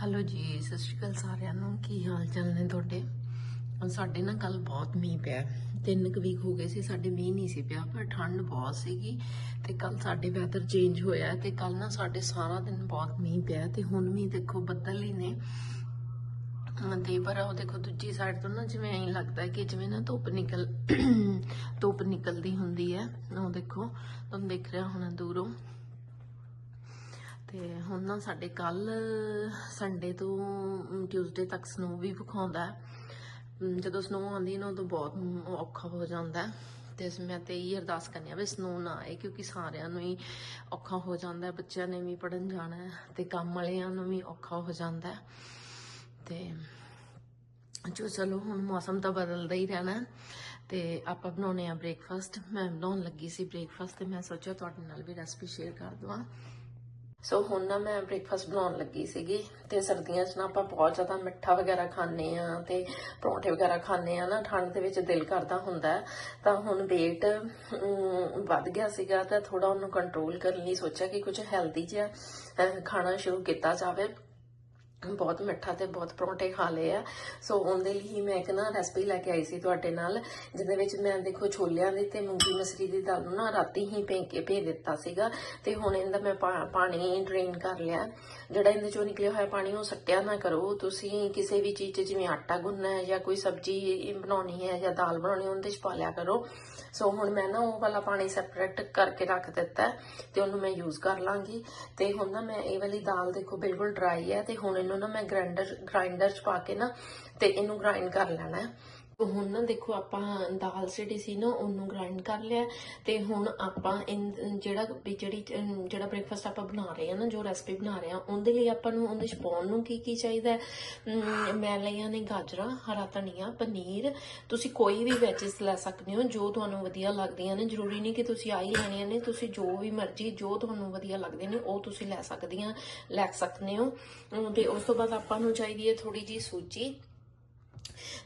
Hello ਜੀ, ਸਤਿ ਸ਼੍ਰੀ ਅਕਾਲ ਸਾਰਿਆਂ ਨੂੰ। ਕੀ ਹਾਲ ਚਾਲ ਨੇ ਤੁਹਾਡੇ? ਸਾਡੇ ਨਾ ਕੱਲ ਬਹੁਤ ਮੀਂਹ ਪਿਆ ਤਿੰਨ ਕੁ ਵੀਕ ਹੋ ਗਏ ਸੀ, ਸਾਡੇ ਮੀਂਹ ਨਹੀਂ ਸੀ ਪਿਆ, ਪਰ ਠੰਡ ਬਹੁਤ ਸੀਗੀ ਤੇ ਕੱਲ ਸਾਡੇ ਵੈਦਰ ਚੇਂਜ ਹੋਇਆ ਤੇ ਕੱਲ ਨਾ ਸਾਡੇ ਸਾਰਾ ਦਿਨ ਬਹੁਤ ਮੀਂਹ ਪਿਆ ਤੇ ਹੁਣ ਵੀ ਦੇਖੋ ਬੱਦਲ ਹੀ ਨੇ। ਅਹ ਤੇ ਪਰ ਉਹ ਦੇਖੋ ਦੂਜੀ ਸਾਈਡ ਤੋਂ ਨਾ ਜਿਵੇਂ ਐਂ ਲੱਗਦਾ ਕਿ ਜਿਵੇਂ ਨਾ ਧੁੱਪ ਨਿਕਲ, ਧੁੱਪ ਨਿਕਲਦੀ ਹੁੰਦੀ ਹੈ। ਉਹ ਦੇਖੋ, ਤੁਹਾਨੂੰ ਦੇਖ ਰਿਹਾ ਹੋਣਾ ਦੂਰੋਂ। ਤੇ ਹੁਣ ਨਾ ਸਾਡੇ ਕੱਲ ਸੰਡੇ ਤੋਂ ਟਿਊਜ਼ਡੇ ਤੱਕ ਸਨੋ ਵੀ ਵਿਖਾਉਂਦਾ ਜਦੋਂ ਸਨੋ ਆਉਂਦੀ ਨਾ ਉਦੋਂ ਬਹੁਤ ਔਖਾ ਹੋ ਜਾਂਦਾ ਹੈ। ਤੇ ਮੈਂ ਤੇ ਇਹ ਅਰਦਾਸ ਕਰਨੀ ਆ ਵੀ ਸਨੋ ਨਾ ਆਏ ਕਿਉਂਕਿ ਸਾਰਿਆਂ ਨੂੰ ਹੀ ਔਖਾ ਹੋ ਜਾਂਦਾ ਬੱਚਿਆਂ ਨੇ ਵੀ ਪੜਨ ਜਾਣਾ ਹੈ ਤੇ ਕੰਮ ਵਾਲਿਆਂ ਨੂੰ ਵੀ ਔਖਾ ਹੋ ਜਾਂਦਾ ਹੈ। ਤੇ ਜੋ ਚਲੋ ਹੁਣ ਮੌਸਮ ਤਾਂ ਬਦਲਦਾ ਹੀ ਰਹਿਣਾ ਹੈ। ਤੇ ਆਪਾਂ ਬਣਾਉਣੇ ਆ ਬ੍ਰੇਕਫਾਸਟ ਮੈਂ ਬਣਾਉਣ ਲੱਗੀ ਸੀ ਬ੍ਰੇਕਫਾਸਟ ਤੇ ਮੈਂ ਸੋਚਿਆ ਤੁਹਾਡੇ ਨਾਲ ਵੀ ਰੈਸਪੀ ਸ਼ੇਅਰ ਕਰ ਦਵਾਂ। ਸੋ ਹੁਣ ਨਾ ਮੈਂ ਬ੍ਰੇਕਫਾਸਟ ਬਣਾਉਣ ਲੱਗੀ ਸੀਗੀ ਤੇ ਸਰਦੀਆਂ 'ਚ ਨਾ ਆਪਾਂ ਬਹੁਤ ਜ਼ਿਆਦਾ ਮਿੱਠਾ ਵਗੈਰਾ ਖਾਂਦੇ ਆ ਤੇ ਪਰੌਂਠੇ ਵਗੈਰਾ ਖਾਂਦੇ ਆ ਨਾ, ਠੰਡ ਦੇ ਵਿੱਚ ਦਿਲ ਕਰਦਾ ਹੁੰਦਾ। ਤਾਂ ਹੁਣ weight ਵੱਧ ਗਿਆ ਸੀਗਾ ਤਾਂ ਥੋੜਾ ਉਹਨੂੰ ਕੰਟਰੋਲ ਕਰਨ ਲਈ ਸੋਚਿਆ ਕਿ ਕੁਝ ਹੈਲਦੀ ਜਿਹਾ ਖਾਣਾ ਸ਼ੁਰੂ ਕੀਤਾ ਜਾਵੇ। ਬਹੁਤ ਮਿੱਠਾ ਤੇ ਬਹੁਤ ਪਰੌਂਠੇ ਖਾ ਲਏ ਆ। ਸੋ ਉਹਦੇ ਲਈ ਮੈਂ ਇੱਕ ਨਾ ਰੈਸਪੀ ਲੈ ਕੇ ਆਈ ਸੀ ਤੁਹਾਡੇ ਨਾਲ, ਜਿਹਦੇ ਵਿੱਚ ਮੈਂ ਦੇਖੋ ਛੋਲਿਆਂ ਦੀ ਤੇ ਮੂੰਗੀ ਮਸਰੀ ਦੀ ਦਾਲ ਨੂੰ ਨਾ ਰਾਤੀ ਹੀ ਭੇ ਕੇ ਭੇ ਦਿੱਤਾ ਸੀਗਾ ਤੇ ਹੁਣ ਇਹਦਾ ਮੈਂ ਪਾ- ਪਾਣੀ ਡਰੇਨ ਕਰ ਲਿਆ। ਜਿਹੜਾ ਇਹਦੇ ਚੋਂ ਨਿਕਲਿਆ ਹੋਇਆ ਪਾਣੀ ਉਹ ਸੱਟਿਆ ਨਾ ਕਰੋ। ਤੁਸੀਂ ਕਿਸੇ ਵੀ ਚੀਜ਼ 'ਚ ਜਿਵੇਂ ਆਟਾ ਗੁੰਨਣਾ ਹੈ ਜਾਂ ਕੋਈ ਸਬਜ਼ੀ ਬਣਾਉਣੀ ਹੈ ਜਾਂ ਦਾਲ ਬਣਾਉਣੀ ਹੈ, ਉਹਦੇ 'ਚ ਪਾ ਲਿਆ ਕਰੋ। ਸੋ ਹੁਣ ਮੈਂ ਨਾ ਉਹ ਵਾਲਾ ਪਾਣੀ ਸੈਪਰੇਟ ਕਰਕੇ ਰੱਖ ਦਿੱਤਾ ਹੈ ਤੇ ਉਹਨੂੰ ਮੈਂ ਯੂਜ਼ ਕਰ ਲਾਂਗੀ। ਤੇ ਹੁਣ ਨਾ ਮੈਂ ਇਹ ਵਾਲੀ ਦਾਲ ਦੇਖੋ ਬਿਲਕੁਲ ਡਰਾਈ ਹੈ ਤੇ ਹੁਣ ਇਹਨੂੰ ਨਾ ਮੈਂ ਗ੍ਰਾਈਂਡਰ ਗ੍ਰਾਈਂਡਰ 'ਚ ਪਾ ਕੇ ਨਾ ਤੇ ਇਹਨੂੰ ਗ੍ਰਾਈਂਡ ਕਰ ਲੈਣਾ ਹੈ। ਹੁਣ ਨਾ ਦੇਖੋ ਆਪਾਂ ਦਾਲ ਜਿਹੜੀ ਸੀ ਨਾ ਉਹਨੂੰ ਗ੍ਰਾਈਂਡ ਕਰ ਲਿਆ ਤੇ ਹੁਣ ਆਪਾਂ ਇਨ- ਜਿਹੜਾ ਵੀ ਜਿਹੜੀ ਜਿਹੜਾ ਬ੍ਰੇਕਫਾਸਟ ਆਪਾਂ ਬਣਾ ਰਹੇ ਆ ਨਾ ਜੋ ਰੈਸਪੀ ਬਣਾ ਰਹੇ ਆ ਉਹਦੇ ਲਈ ਆਪਾਂ ਨੂੰ ਉਹਦੇ ਚ ਪਾਉਣ ਨੂੰ ਕੀ ਕੀ ਚਾਹੀਦਾ ਮੈਂ ਲਈਆਂ ਨੇ ਗਾਜਰਾਂ ਹਰਾ ਧਨੀਆ ਪਨੀਰ। ਤੁਸੀਂ ਕੋਈ ਵੀ ਵੈਜਸ ਲੈ ਸਕਦੇ ਹੋ ਜੋ ਤੁਹਾਨੂੰ ਵਧੀਆ ਲੱਗਦੀਆਂ ਨੇ। ਜ਼ਰੂਰੀ ਨਹੀਂ ਕਿ ਤੁਸੀਂ ਆਹੀ ਲੈਣੀਆਂ ਨੇ ਤੁਸੀਂ ਜੋ ਵੀ ਮਰਜ਼ੀ ਜੋ ਤੁਹਾਨੂੰ ਵਧੀਆ ਲੱਗਦੇ ਨੇ ਉਹ ਤੁਸੀਂ ਲੈ ਸਕਦੀਆਂ ਲੈ ਸਕਦੇ ਹੋ। ਅਮ, ਤੇ ਉਸ ਤੋਂ ਬਾਅਦ ਆਪਾਂ ਨੂੰ ਚਾਹੀਦੀ ਹੈ ਥੋੜੀ ਜੀ ਸੂਜੀ।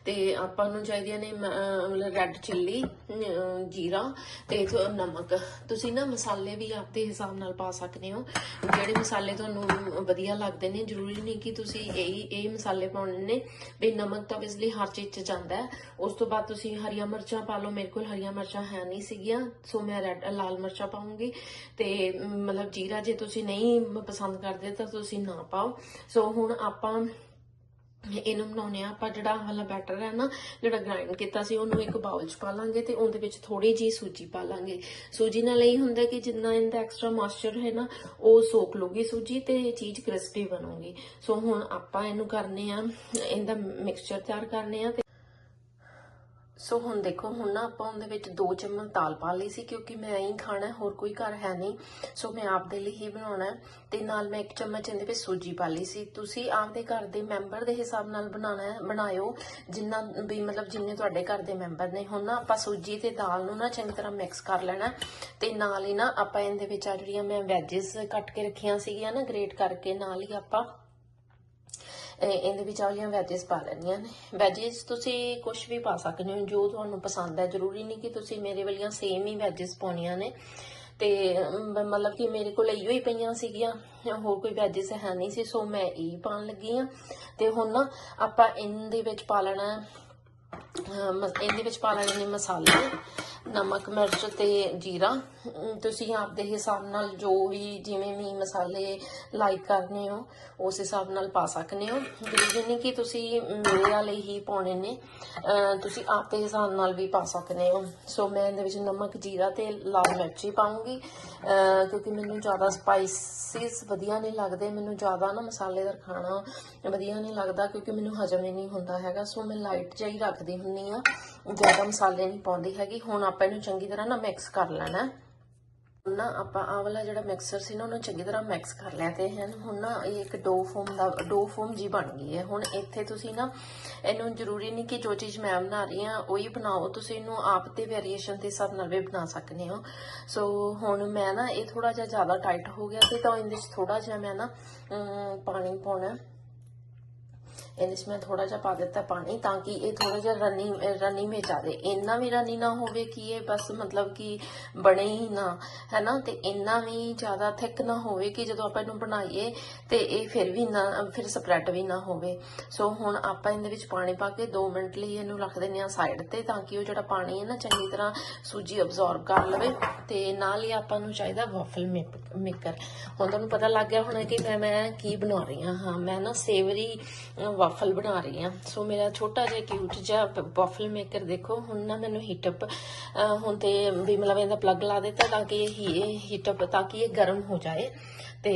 ਤੇ ਆਪਾਂ ਨੂੰ ਚਾਹੀਦੀਆਂ ਨੇ ਮਤਲਬ ਰੈੱਡ ਚਿੱਲੀ ਜੀਰਾ ਤੇ ਨਮਕ। ਤੁਸੀਂ ਨਾ ਮਸਾਲੇ ਵੀ ਆਪਦੇ ਹਿਸਾਬ ਨਾਲ ਪਾ ਸਕਦੇ ਹੋ। ਜਿਹੜੇ ਮਸਾਲੇ ਤੁਹਾਨੂੰ ਵਧੀਆ ਲੱਗਦੇ ਨੇ, ਜ਼ਰੂਰੀ ਨਹੀਂ ਕਿ ਤੁਸੀਂ ਇਹ ਇਹ ਮਸਾਲੇ ਪਾਉਣੇ ਨੇ। ਵੀ ਨਮਕ ਤਾਂ ਬਿਜਲੀ ਹਰ ਚੀਜ਼ 'ਚ ਜਾਂਦਾ ਹੈ। ਉਸ ਤੋਂ ਬਾਅਦ ਤੁਸੀਂ ਹਰੀਆਂ ਮਿਰਚਾਂ ਪਾ ਲਓ। ਮੇਰੇ ਕੋਲ ਹਰੀਆਂ ਮਿਰਚਾਂ ਹੈ ਨਹੀਂ ਸੀਗੀਆਂ, ਸੋ ਮੈਂ ਰੈੱਡ ਲਾਲ ਮਿਰਚਾਂ ਪਾਉਂਗੀ ਤੇ, ਮਤਲਬ ਜੀਰਾ ਜੇ ਤੁਸੀਂ ਨਹੀਂ ਪਸੰਦ ਕਰਦੇ ਤਾਂ ਤੁਸੀਂ ਨਾ ਪਾਓ। ਸੋ ਹੁਣ ਆਪਾਂ ਇਹਨੂੰ ਬਣਾਉਣੇ ਆ ਆਪਾਂ, ਜਿਹੜਾ ਆਹ ਵਾਲਾ ਬੈਟਰ ਹੈ ਨਾ, ਜਿਹੜਾ ਗ੍ਰਾਈਂਡ ਕੀਤਾ ਸੀ, ਉਹਨੂੰ ਇੱਕ ਬਾਉਲ 'ਚ ਪਾ ਲਾਂਗੇ ਤੇ ਉਹਦੇ ਵਿੱਚ ਥੋੜੀ ਜੀ ਸੂਜੀ ਪਾ ਲਾਂਗੇ। ਸੂਜੀ ਨਾਲ ਇਹ ਹੁੰਦਾ ਕਿ ਜਿੰਨਾ ਇਹਦਾ ਐਕਸਟਰਾ ਮੋਇਸਚਰ ਹੈ ਨਾ, ਉਹ ਸੋਕ ਲੂਗੀ ਸੂਜੀ ਤੇ ਇਹ ਚੀਜ਼ ਕ੍ਰਿਸਪੀ ਬਣੂਗੀ। ਸੋ ਹੁਣ ਆਪਾਂ ਇਹਨੂੰ ਕਰਨੇ ਆ ਇਹਦਾ ਮਿਕਸਚਰ ਤਿਆਰ ਕਰਨੇ ਆ ਸੋ ਹੁਣ ਦੇਖੋ, ਹੁਣ ਨਾ ਆਪਾਂ ਉਹਦੇ ਵਿੱਚ ਦੋ ਚਮਚ ਦਾਲ ਪਾ ਲਈ ਸੀ, ਕਿਉਂਕਿ ਮੈਂ ਐਂ ਖਾਣਾ, ਹੋਰ ਕੋਈ ਘਰ ਹੈ ਨਹੀਂ। ਸੋ ਮੈਂ ਆਪਦੇ ਲਈ ਹੀ ਬਣਾਉਣਾ ਹੈ। ਤੇ ਨਾਲ ਮੈਂ ਇੱਕ ਚਮਚ ਇਹਦੇ ਵਿੱਚ ਸੂਜੀ ਪਾ ਲਈ ਸੀ। ਤੁਸੀਂ ਆਪਦੇ ਘਰ ਦੇ ਮੈਂਬਰ ਦੇ ਹਿਸਾਬ ਨਾਲ ਬਣਾਉਣਾ ਬਣਾਇਓ, ਜਿੰਨਾ ਵੀ ਮਤਲਬ ਜਿੰਨੇ ਤੁਹਾਡੇ ਘਰ ਦੇ ਮੈਂਬਰ ਨੇ। ਹੁਣ ਨਾ ਆਪਾਂ ਸੂਜੀ ਤੇ ਦਾਲ ਨੂੰ ਨਾ ਚੰਗੀ ਤਰ੍ਹਾਂ ਮਿਕਸ ਕਰ ਲੈਣਾ ਹੈ। ਤੇ ਨਾਲ ਹੀ ਨਾ ਆਪਾਂ ਇਹਦੇ ਵਿੱਚ ਆ ਜਿਹੜੀਆਂ ਮੈਂ ਵੈਜਿਸ ਕੱਟ ਕੇ ਰੱਖੀਆਂ ਸੀਗੀਆਂ ਨਾ ਗ੍ਰੇਟ ਕਰਕੇ ਨਾਲ ਹੀ ਆਪਾਂ ਇਹਦੇ ਵਿੱਚ ਆਲੀਆਂ ਵੈਜਿਸ ਪਾ ਲੈਣੀਆਂ ਨੇ। ਵੈਜਿਸ ਤੁਸੀਂ ਕੁਝ ਵੀ ਪਾ ਸਕਦੇ ਹੋ, ਜੋ ਤੁਹਾਨੂੰ ਪਸੰਦ ਹੈ। ਜ਼ਰੂਰੀ ਨਹੀਂ ਕਿ ਤੁਸੀਂ ਮੇਰੇ ਵਾਲੀਆਂ ਸੇਮ ਹੀ ਵੈਜਿਸ ਪਾਉਣੀਆਂ ਨੇ। ਤੇ ਮਤਲਬ ਕਿ ਮੇਰੇ ਕੋਲ ਇਹੋ ਹੀ ਪਈਆਂ ਸੀਗੀਆਂ, ਹੋਰ ਕੋਈ ਵੈਜਿਸ ਹੈ ਨਹੀਂ ਸੀ, ਸੋ ਮੈਂ ਇਹ ਪਾਉਣ ਲੱਗੀ ਆ ਤੇ ਹੁਣ ਨਾ ਆਪਾਂ ਇਹਦੇ ਵਿੱਚ ਪਾ ਲੈਣਾ ਇਹਦੇ ਵਿੱਚ ਪਾ ਲੈਣੇ ਮਸਾਲੇ। ਨਮਕ, ਮਿਰਚ ਤੇ ਜੀਰਾ। ਤੁਸੀਂ ਆਪਦੇ ਹਿਸਾਬ ਨਾਲ ਜੋ ਵੀ ਜਿਵੇਂ ਵੀ ਮਸਾਲੇ ਲਾਈਕ ਕਰਨੇ ਹੋ, ਉਸ ਹਿਸਾਬ ਨਾਲ ਪਾ ਸਕਦੇ ਹੋ। ਜ਼ਰੂਰੀ ਨਹੀਂ ਕਿ ਤੁਸੀਂ ਮੇਰੇ ਵਾਲੇ ਹੀ ਪਾਉਣੇ ਨੇ ਤੁਸੀਂ ਆਪਦੇ ਹਿਸਾਬ ਨਾਲ ਵੀ ਪਾ ਸਕਦੇ ਹੋ। ਸੋ ਮੈਂ ਇਹਦੇ ਵਿੱਚ ਨਮਕ, ਜੀਰਾ ਤੇ ਲਾਲ ਮਿਰਚੀ ਪਾਉਂਗੀ। ਕਿਉਂਕਿ ਮੈਨੂੰ ਜ਼ਿਆਦਾ ਸਪਾਈਸਿਸ ਵਧੀਆ ਨਹੀਂ ਲੱਗਦੇ। ਮੈਨੂੰ ਜ਼ਿਆਦਾ ਨਾ ਮਸਾਲੇਦਾਰ ਖਾਣਾ ਵਧੀਆ ਨਹੀਂ ਲੱਗਦਾ ਕਿਉਂਕਿ ਮੈਨੂੰ ਹਜਮ ਹੀ ਨਹੀਂ ਹੁੰਦਾ ਹੈਗਾ। ਸੋ ਮੈਂ ਲਾਈਟ ਜਿਹਾ ਹੀ ਰੱਖਦੀ ਹੁੰਨੀ ਆ ਜ਼ਿਆਦਾ ਮਸਾਲੇ ਨਹੀਂ ਪਾਉਂਦੀ ਹੈਗੀ। ਹੁਣ ਆਪਾਂ ਇਹਨੂੰ ਚੰਗੀ ਤਰ੍ਹਾਂ ਨਾ ਮਿਕਸ ਕਰ ਲੈਣਾ। ਨਾ ਆਪਾਂ ਆਹ ਵਾਲਾ ਜਿਹੜਾ ਮਿਕਸਰ ਸੀ ਨਾ, ਉਹਨੂੰ ਚੰਗੀ ਤਰ੍ਹਾਂ ਮਿਕਸ ਕਰ ਲਿਆ ਤੇ ਹਨ ਹੁਣ ਨਾ ਇਹ ਇੱਕ ਡੋ ਫੋਮ ਦਾ ਡੋ ਫੋਮ ਜੀ ਬਣ ਗਈ ਹੈ। ਹੁਣ ਇੱਥੇ ਤੁਸੀਂ ਨਾ ਇਹਨੂੰ ਜ਼ਰੂਰੀ ਨਹੀਂ ਕਿ ਜੋ ਚੀਜ਼ ਮੈਂ ਬਣਾ ਰਹੀ ਹਾਂ, ਉਹੀ ਬਣਾਓ। ਤੁਸੀਂ ਇਹਨੂੰ ਆਪ ਤੇ ਵੇਰੀਏਸ਼ਨ ਦੇ ਹਿਸਾਬ ਨਾਲ ਵੀ ਬਣਾ ਸਕਦੇ ਹੋ। ਸੋ ਹੁਣ ਮੈਂ ਨਾ ਇਹ ਥੋੜਾ ਜਿਹਾ ਜ਼ਿਆਦਾ ਟਾਈਟ ਹੋ ਗਿਆ ਤੇ ਤਾਂ ਇਹਦੇ ਵਿੱਚ ਥੋੜਾ ਜਿਹਾ ਮੈਂ ਨਾ ਪਾਣੀ ਪਾਉਣਾ। ਹੈ। ਇਹਦੇ 'ਚ ਮੈਂ ਥੋੜਾ ਜਿਹਾ ਪਾ ਦਿੱਤਾ ਪਾਣੀ ਤਾਂ ਕਿ ਇਹ ਥੋੜਾ ਜਿਹਾ ਰਨੀ ਰਨੀ ਮੇ ਜਾਵੇ ਇੰਨਾ ਵੀ ਰਨੀ ਨਾ ਹੋਵੇ ਕਿ ਇਹ ਬਸ ਮਤਲਬ ਕਿ ਬਣੇ ਹੀ ਨਾ ਹੈ ਨਾ ਤੇ ਇੰਨਾ ਵੀ ਜ਼ਿਆਦਾ ਥਿਕ ਨਾ ਹੋਵੇ ਕਿ ਜਦੋਂ ਆਪਾਂ ਇਹਨੂੰ ਬਣਾਈਏ ਤੇ ਇਹ ਫਿਰ ਵੀ ਨਾ, ਫਿਰ ਸਪਰੈਡ ਵੀ ਨਾ ਹੋਵੇ। ਸੋ ਹੁਣ ਆਪਾਂ ਇਹਦੇ ਵਿੱਚ ਪਾਣੀ ਪਾ ਕੇ 2 ਮਿੰਟ ਲਈ ਇਹਨੂੰ ਰੱਖ ਦਿੰਦੇ ਆ ਸਾਈਡ ਤੇ ਤਾਂ ਕਿ ਉਹ ਜਿਹੜਾ ਪਾਣੀ ਹੈ ਨਾ ਚੰਗੀ ਤਰ੍ਹਾਂ ਸੂਜੀ ਅਬਜ਼ੌਰਬ ਕਰ ਲਵੇ ਤੇ ਨਾਲ ਹੀ ਆਪਾਂ ਨੂੰ ਚਾਹੀਦਾ ਵਾਫਲ ਮੇਕਰ ਹੁਣ ਤੁਹਾਨੂੰ ਪਤਾ ਲੱਗ ਗਿਆ ਹੋਣਾ ਕਿ ਮੈਂ ਮੈਂ ਕੀ ਬਣਾ ਰਹੀ ਹਾਂ। ਹਾਂ, ਮੈਂ ਨਾ ਸੇਵਰੀ ਵਾਫਲ ਬਣਾ ਰਹੀ ਹਾਂ। ਸੋ ਮੇਰਾ ਛੋਟਾ ਜਿਹਾ ਕਿਊਟ ਜਿਹਾ ਵਾਫਲ ਮੇਕਰ ਦੇਖੋ, ਹੁਣ ਨਾ ਮੈਨੂੰ ਹੀਟ ਅਪ ਹੁਣ ਤੇ ਵੀ ਮਤਲਬ ਇਹਦਾ ਪਲੱਗ ਲਾ ਦਿੱਤਾ ਤਾਂ ਕਿ ਇਹ ਹੀਟ ਅਪ ਤਾਂ ਕਿ ਇਹ ਗਰਮ ਹੋ ਜਾਏ ਤੇ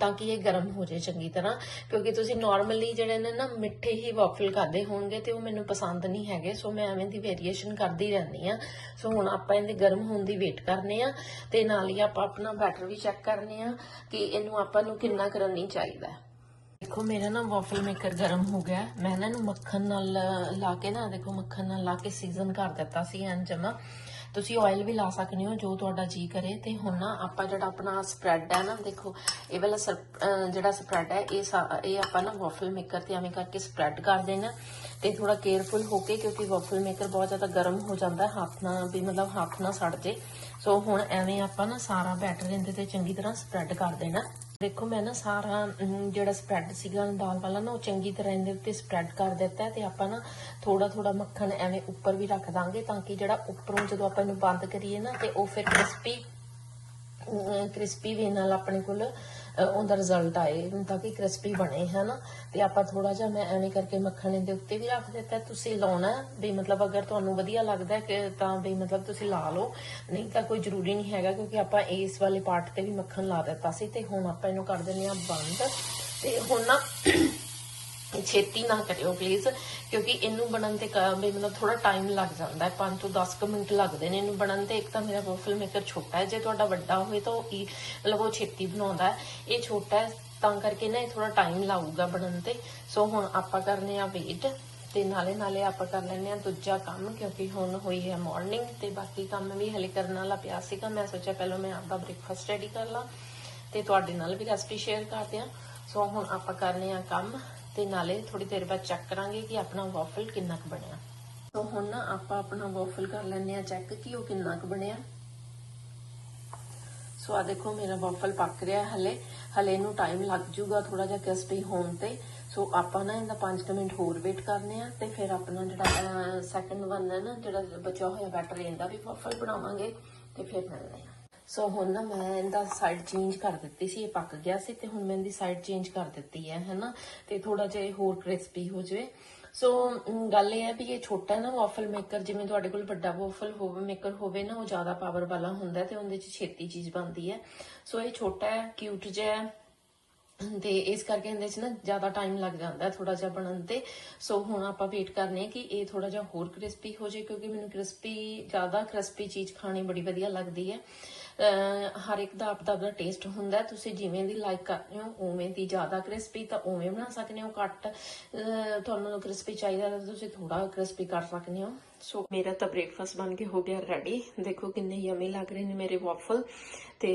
ਤਾਂ ਕਿ ਇਹ ਗਰਮ ਹੋ ਜਾਏ ਚੰਗੀ ਤਰ੍ਹਾਂ। ਕਿਉਂਕਿ ਤੁਸੀਂ ਨਾਰਮਲੀ ਜਿਹੜੇ ਨੇ ਨਾ ਮਿੱਠੇ ਹੀ ਵਾਫਲ ਕਰਦੇ ਹੋਣਗੇ ਤੇ ਉਹ ਮੈਨੂੰ ਪਸੰਦ ਨਹੀਂ ਹੈਗੇ। ਸੋ ਮੈਂ ਐਵੇਂ ਦੀ ਵੇਰੀਏਸ਼ਨ ਕਰਦੀ ਰਹਿੰਦੀ ਆ ਸੋ ਹੁਣ ਆਪਾਂ ਇਹਦੇ ਗਰਮ ਹੋਣ ਦੀ ਵੇਟ ਕਰਨੇ ਆ ਤੇ ਨਾਲ ਹੀ ਆਪਾਂ ਆਪਣਾ ਬੈਟਰ ਵੀ ਚੈੱਕ ਕਰਨੇ ਆ ਕਿ ਇਹਨੂੰ ਆਪਾਂ ਨੂੰ ਕਿੰਨਾ ਕਰਨੀ ਚਾਹੀਦਾ ਦੇਖੋ, ਮੇਰਾ ਨਾ ਵਾਫਲ ਮੇਕਰ ਗਰਮ ਹੋ ਗਿਆ ਮੈਂ ਇਹਨਾਂ ਨੂੰ ਮੱਖਣ ਨਾਲ ਲਾ ਕੇ ਨਾ, ਦੇਖੋ, ਮੱਖਣ ਨਾਲ ਲਾ ਕੇ ਸੀਜ਼ਨ ਕਰ ਦਿੱਤਾ ਸੀ ਐਨ ਜਮਾ। ਤੁਸੀਂ ਆਇਲ ਵੀ ਲਾ ਸਕਦੇ ਹੋ, ਜੋ ਤੁਹਾਡਾ ਜੀ ਕਰੇ। ਤੇ ਹੁਣ ਨਾ ਆਪਾਂ ਜਿਹੜਾ ਆਪਣਾ ਸਪਰੈਡ ਹੈ ਨਾ, ਦੇਖੋ, ਇਹ ਵਾਲਾ ਸਪ- ਜਿਹੜਾ ਸਪਰੈਡ ਹੈ, ਇਹ ਸਾ- ਇਹ ਆਪਾਂ ਨਾ ਵਾਫਲ ਮੇਕਰ ਤੇ ਐਵੇਂ ਕਰਕੇ ਸਪਰੈਡ ਕਰ ਦੇਣਾ। ਤੇ ਥੋੜਾ ਕੇਅਰਫੁਲ ਹੋ ਕੇ, ਕਿਉਂਕਿ ਵਾਫਲ ਮੇਕਰ ਬਹੁਤ ਜ਼ਿਆਦਾ ਗਰਮ ਹੋ ਜਾਂਦਾ, ਹੱਥ ਨਾਲ ਵੀ ਮਤਲਬ ਹੱਥ ਨਾਲ ਸੜ ਜੇ। ਸੋ ਹੁਣ ਐਵੇਂ ਆਪਾਂ ਨਾ ਸਾਰਾ ਬੈਟਰ ਇਹਦੇ ਤੇ ਚੰਗੀ ਤਰ੍ਹਾਂ ਸਪਰੈਡ ਕਰ ਦੇਣਾ। ਦੇਖੋ ਮੈਂ ਨਾ ਸਾਰਾ ਅਮ, ਜਿਹੜਾ ਸਪਰੈਡ ਸੀਗਾ ਦਾਲ ਵਾਲਾ ਨਾ ਉਹ ਚੰਗੀ ਤਰ੍ਹਾਂ ਇਹਦੇ ਉੱਤੇ ਸਪਰੈਡ ਕਰ ਦਿੱਤਾ ਤੇ ਆਪਾਂ ਨਾ ਥੋੜਾ ਥੋੜਾ ਮੱਖਣ ਐਵੇਂ ਉੱਪਰ ਵੀ ਰੱਖ ਦਾਂਗੇ ਤਾਂ ਕਿ ਜਿਹੜਾ ਉੱਪਰੋਂ ਜਦੋਂ ਆਪਾਂ ਇਹਨੂੰ ਬੰਦ ਕਰੀਏ ਨਾ ਤੇ ਉਹ ਫਿਰ ਕ੍ਰਿਸਪੀ ਕ੍ਰਿਸਪੀ ਵੇ ਨਾਲ ਆਪਣੇ ਕੋਲ ਉਹਦਾ ਰਿਜ਼ਲਟ ਆਏ ਤਾਂ ਕਿ ਕ੍ਰਿਸਪੀ ਬਣੇ, ਹਨਾ? ਤੇ ਆਪਾਂ ਥੋੜਾ ਜਿਹਾ ਮੈਂ ਐਵੇਂ ਕਰਕੇ ਮੱਖਣ ਇਹਦੇ ਉੱਤੇ ਵੀ ਰੱਖ ਦਿੱਤਾ, ਤੁਸੀਂ ਲਾਉਣਾ, ਵੀ ਮਤਲਬ ਅਗਰ ਤੁਹਾਨੂੰ ਵਧੀਆ ਲੱਗਦਾ ਕਿ ਤਾਂ ਵੀ ਮਤਲਬ ਤੁਸੀਂ ਲਾ ਲਓ। ਨਹੀਂ ਤਾਂ ਕੋਈ ਜ਼ਰੂਰੀ ਨਹੀਂ ਹੈਗਾ, ਕਿਉਂਕਿ ਆਪਾਂ ਇਸ ਵਾਲੇ ਪਾਰਟ ਤੇ ਵੀ ਮੱਖਣ ਲਾ ਦਿੱਤਾ ਸੀ, ਤੇ ਹੁਣ ਆਪਾਂ ਇਹਨੂੰ ਕਰ ਦਿੰਦੇ ਆ ਬੰਦ। ਤੇ ਹੁਣ ਨਾ ਛੇਤੀ ਨਾ ਕਰਿਓ ਪਲੀਜ਼ ਕਿਉਂਕਿ ਇਹਨੂੰ ਬਣਨ ਤੇ ਵੀ ਮਤਲਬ ਥੋੜਾ ਟਾਈਮ ਲੱਗ ਜਾਂਦਾ ਹੈ 5 ਤੋਂ 10 ਕੁ ਮਿੰਟ ਲੱਗਦੇ ਨੇ ਇਹਨੂੰ ਬਣਨ ਤੇ। ਇੱਕ ਤਾਂ ਮੇਰਾ ਵਫਲ ਮੇਕਰ ਛੋਟਾ ਹੈ, ਜੇ ਤੁਹਾਡਾ ਵੱਡਾ ਹੋਵੇ ਤਾਂ ਉਹ ਈ- ਮਤਲਬ ਉਹ ਛੇਤੀ ਬਣਾਉਂਦਾ ਹੈ। ਇਹ ਛੋਟਾ ਹੈ, ਤਾਂ ਕਰਕੇ ਨਾ ਇਹ ਥੋੜਾ ਟਾਈਮ ਲਾਊਗਾ ਬਣਨ ਤੇ। ਸੋ ਹੁਣ ਆਪਾਂ ਕਰਨੇ ਆ ਵੇਟ ਤੇ ਨਾਲੇ ਨਾਲੇ ਆਪਾਂ ਕਰ ਲੈਂਦੇ ਆ ਦੂਜਾ ਕੰਮ, ਕਿਉਂਕਿ ਹੁਣ ਹੋਈ ਹੈ ਮਾਰਨਿੰਗ ਤੇ ਬਾਕੀ ਕੰਮ ਵੀ ਹਲੇ ਕਰਨ ਵਾਲਾ ਪਿਆ ਸੀਗਾ। ਮੈਂ ਸੋਚਿਆ ਪਹਿਲਾਂ ਮੈਂ ਆਪਦਾ ਬ੍ਰੇਕਫਾਸਟ ਰੈਡੀ ਕਰ ਲਾਂ ਤੇ ਤੁਹਾਡੇ ਨਾਲ ਵੀ ਰੈਸਪੀ ਸ਼ੇਅਰ ਕਰਦੇ ਆ ਸੋ ਹੁਣ ਆਪਾਂ ਕਰਨੇ ਆ ਕੰਮ। ਤੇ ਨਾਲੇ ਥੋੜੀ ਦੇਰ ਬਾਅਦ ਚੈੱਕ ਕਰਾਂਗੇ ਕਿ ਆਪਣਾ ਵਾਫਲ ਕਿੰਨਾ ਕੁ ਬਣਿਆ। ਸੋ ਹੁਣ ਨਾ ਆਪਾਂ ਆਪਣਾ ਵਾਫਲ ਕਰ ਲੈਂਦੇ ਆ ਚੈੱਕ ਕਿ ਉਹ ਕਿੰਨਾ ਕੁ ਬਣਿਆ। ਸੋ ਆ ਦੇਖੋ ਮੇਰਾ ਵਾਫਲ ਪੱਕ ਰਿਹਾ ਹਲੇ। ਹਲੇ ਇਹਨੂੰ ਟਾਈਮ ਲੱਗ ਜੂਗਾ ਥੋੜਾ ਜਿਹਾ ਕ੍ਰਿਸਪੀ ਹੋਣ ਤੇ। ਸੋ ਆਪਾਂ ਨਾ ਇਹਦਾ 5 ਮਿੰਟ ਹੋਰ ਵੇਟ ਕਰਨੇ ਆ ਤੇ ਫਿਰ ਆਪਣਾ ਜਿਹੜਾ ਸੈਕੰਡ ਵਨ ਹੈ ਨਾ, ਜਿਹੜਾ ਬਚਿਆ ਹੋਇਆ ਬੈਟਰ ਇਹਦਾ ਵੀ ਵਾਫਲ ਬਣਾਵਾਂਗੇ ਤੇ ਫਿਰ ਮਿਲਦੇ ਆ ਸੋ ਹੁਣ ਨਾ ਮੈਂ ਇਹਦਾ ਸਾਈਡ ਚੇਂਜ ਕਰ ਦਿੱਤੀ ਸੀ, ਇਹ ਪੱਕ ਗਿਆ ਸੀ ਤੇ ਹੁਣ ਮੈਂ ਇਹਦੀ ਸਾਈਡ ਚੇਂਜ ਕਰ ਦਿੱਤੀ ਹੈ, ਹੈਨਾ? ਤੇ ਥੋੜਾ ਜਿਹਾ ਹੋਰ ਕ੍ਰਿਸਪੀ ਹੋ ਜਾਵੇ। ਸੋ ਗੱਲ ਇਹ ਹੈ ਵੀ ਇਹ ਛੋਟਾ ਨਾ ਵਾਫਲ ਮੇਕਰ ਜਿਵੇਂ ਤੁਹਾਡੇ ਕੋਲ ਵੱਡਾ ਵਾਫਲ ਹੋਵੇ ਮੇਕਰ ਹੋਵੇ ਨਾ, ਉਹ ਜ਼ਿਆਦਾ ਪਾਵਰ ਵਾਲਾ ਹੁੰਦਾ ਤੇ ਉਹਦੇ 'ਚ ਛੇਤੀ ਚੀਜ਼ ਬਣਦੀ ਹੈ। ਸੋ ਇਹ ਛੋਟਾ ਹੈ ਕਿਊਟ ਜਿਹਾ ਹੈ। ਤੇ ਇਸ ਕਰਕੇ ਇਹਦੇ 'ਚ ਨਾ ਜ਼ਿਆਦਾ ਟਾਈਮ ਲੱਗ ਜਾਂਦਾ ਥੋੜਾ ਜਿਹਾ ਬਣਨ ਤੇ। ਸੋ ਹੁਣ ਆਪਾਂ ਵੇਟ ਕਰਨੇ ਆ ਕਿ ਇਹ ਥੋੜਾ ਜਿਹਾ ਹੋਰ ਕ੍ਰਿਸਪੀ ਹੋ ਜਾਏ, ਕਿਉਂਕਿ ਮੈਨੂੰ ਕ੍ਰਿਸਪੀ ਜ਼ਿਆਦਾ ਕ੍ਰਿਸਪੀ ਚੀਜ਼ ਖਾਣੀ ਬੜੀ ਵਧੀਆ ਲੱਗਦੀ ਹੈ। ਹਰ ਇੱਕ ਦਾ ਆਪਦਾ ਆਪਦਾ ਟੇਸਟ ਹੁੰਦਾ ਤੁਸੀਂ ਜਿਵੇਂ ਦੀ ਲਾਈਕ ਕਰਦੇ ਹੋ, ਉਵੇਂ ਦੀ ਜ਼ਿਆਦਾ ਕ੍ਰਿਸਪੀ ਤਾਂ ਉਵੇਂ ਬਣਾ ਸਕਦੇ ਹੋ। ਘੱਟ ਤੁਹਾਨੂੰ ਕ੍ਰਿਸਪੀ ਚਾਹੀਦਾ ਤਾਂ ਤੁਸੀਂ ਥੋੜਾ ਕ੍ਰਿਸਪੀ ਕਰ ਸਕਦੇ ਹੋ। ਸੋ ਮੇਰਾ ਤਾਂ ਬ੍ਰੇਕਫਾਸਟ ਬਣ ਕੇ ਹੋ ਗਿਆ ਰੈਡੀ ਦੇਖੋ ਕਿੰਨੇ ਯਮੀ ਲੱਗ ਰਹੇ ਨੇ ਮੇਰੇ ਵਾਫਲ ਤੇ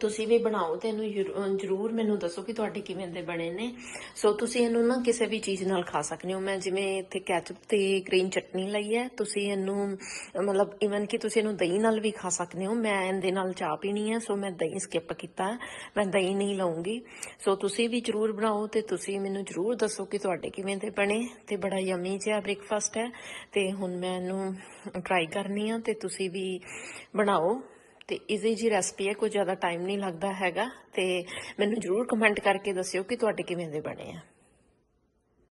ਤੁਸੀਂ ਵੀ ਬਣਾਓ ਤੇ ਇਹਨੂੰ ਜ਼ਰੂ- ਜ਼ਰੂਰ ਮੈਨੂੰ ਦੱਸੋ ਕਿ ਤੁਹਾਡੇ ਕਿਵੇਂ ਦੇ ਬਣੇ ਨੇ। ਸੋ ਤੁਸੀਂ ਇਹਨੂੰ ਨਾ ਕਿਸੇ ਵੀ ਚੀਜ਼ ਨਾਲ ਖਾ ਸਕਦੇ ਹੋ। ਮੈਂ ਜਿਵੇਂ ਇੱਥੇ ਕੈਚਅਪ ਤੇ ਗ੍ਰੀਨ ਚਟਨੀ ਲਈ ਹੈ। ਤੁਸੀਂ ਇਹਨੂੰ, ਮਤਲਬ ਇਵਨ ਕਿ ਤੁਸੀਂ ਇਹਨੂੰ ਦਹੀਂ ਨਾਲ ਵੀ ਖਾ ਸਕਦੇ ਹੋ। ਮੈਂ ਇਹਦੇ ਨਾਲ ਚਾਹ ਪੀਣੀ ਹੈ, ਸੋ ਮੈਂ ਦਹੀਂ ਸਕਿਪ ਕੀਤਾ। ਮੈਂ ਦਹੀਂ ਨਹੀਂ ਲਵਾਂਗੀ ਸੋ ਤੁਸੀਂ ਵੀ ਜ਼ਰੂਰ ਬਣਾਓ ਤੇ ਤੁਸੀਂ ਮੈਨੂੰ ਜ਼ਰੂਰ ਦੱਸੋ ਕਿ ਤੁਹਾਡੇ ਕਿਵੇਂ ਦੇ ਬਣੇ। ਤੇ ਬੜਾ ਯਮੀ ਜਿਹਾ ਬ੍ਰੇਕਫਾਸਟ ਹੈ। ਤੇ ਹੁਣ ਮੈਂ ਇਹਨੂੰ ਟਰਾਈ ਕਰਨੀ ਆ ਤੇ ਤੁਸੀਂ ਵੀ ਬਣਾਓ। ਤੇ ਈਜ਼ੀ ਜੀ ਰੈਸਪੀ ਹੈ ਕੋਈ ਜ਼ਿਆਦਾ ਟਾਈਮ ਨਹੀਂ ਲੱਗਦਾ ਹੈਗਾ, ਤੇ ਮੈਨੂੰ ਜਰੂਰ ਕਮੈਂਟ ਕਰਕੇ ਦੱਸਿਓ ਕਿ ਤੁਹਾਡੇ ਕਿਵੇਂ ਦੇ ਬਣੇ ਆ।